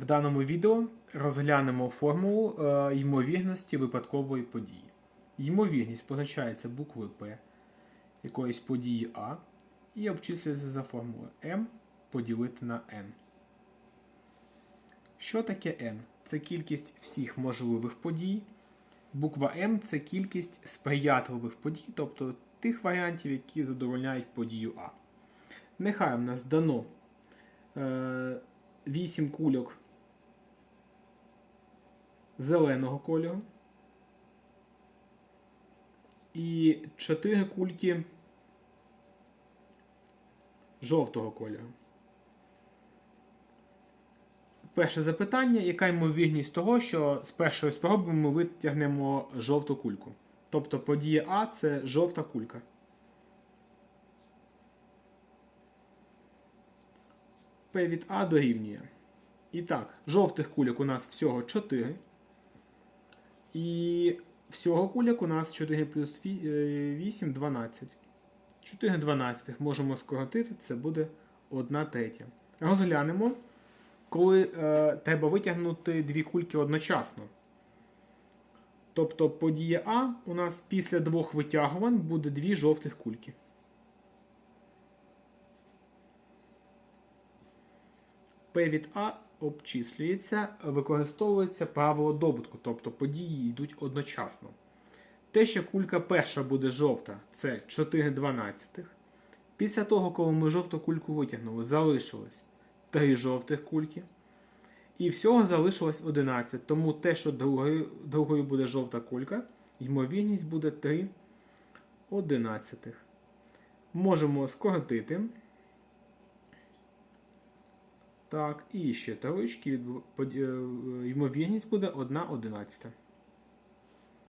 В даному відео розглянемо формулу е, ймовірності випадкової події. Ймовірність позначається буквою П якоїсь події А і обчислюється за формулою m поділити на n. Що таке n? Це кількість всіх можливих подій. Буква М це кількість сприятливих подій, тобто тих варіантів, які задовольняють подію А. Нехай в нас дано е, 8 кульок зеленого кольору і 4 кульки жовтого кольору. Перше запитання: яка ймовірність того, що з першої спроби ми витягнемо жовту кульку? Тобто подія А це жовта кулька. P від А дорівнює. І так, жовтих кульок у нас всього 4. І всього кульок у нас 4 плюс 8 12. 4 12 можемо скоротити, це буде 1 третя. Розглянемо, коли е, треба витягнути дві кульки одночасно. Тобто подія А у нас після двох витягувань буде дві жовтих кульки. P від А обчислюється, використовується правило добутку, тобто події йдуть одночасно. Те, що кулька перша буде жовта, це 4 12. Після того, коли ми жовту кульку витягнули, залишилось 3 жовтих кульки. І всього залишилось 11. Тому те, що другою, другою буде жовта кулька, ймовірність буде 3 одинадцятих. Можемо скоротити. Так, і ще под- е, ймовірність буде 1 одинадцята.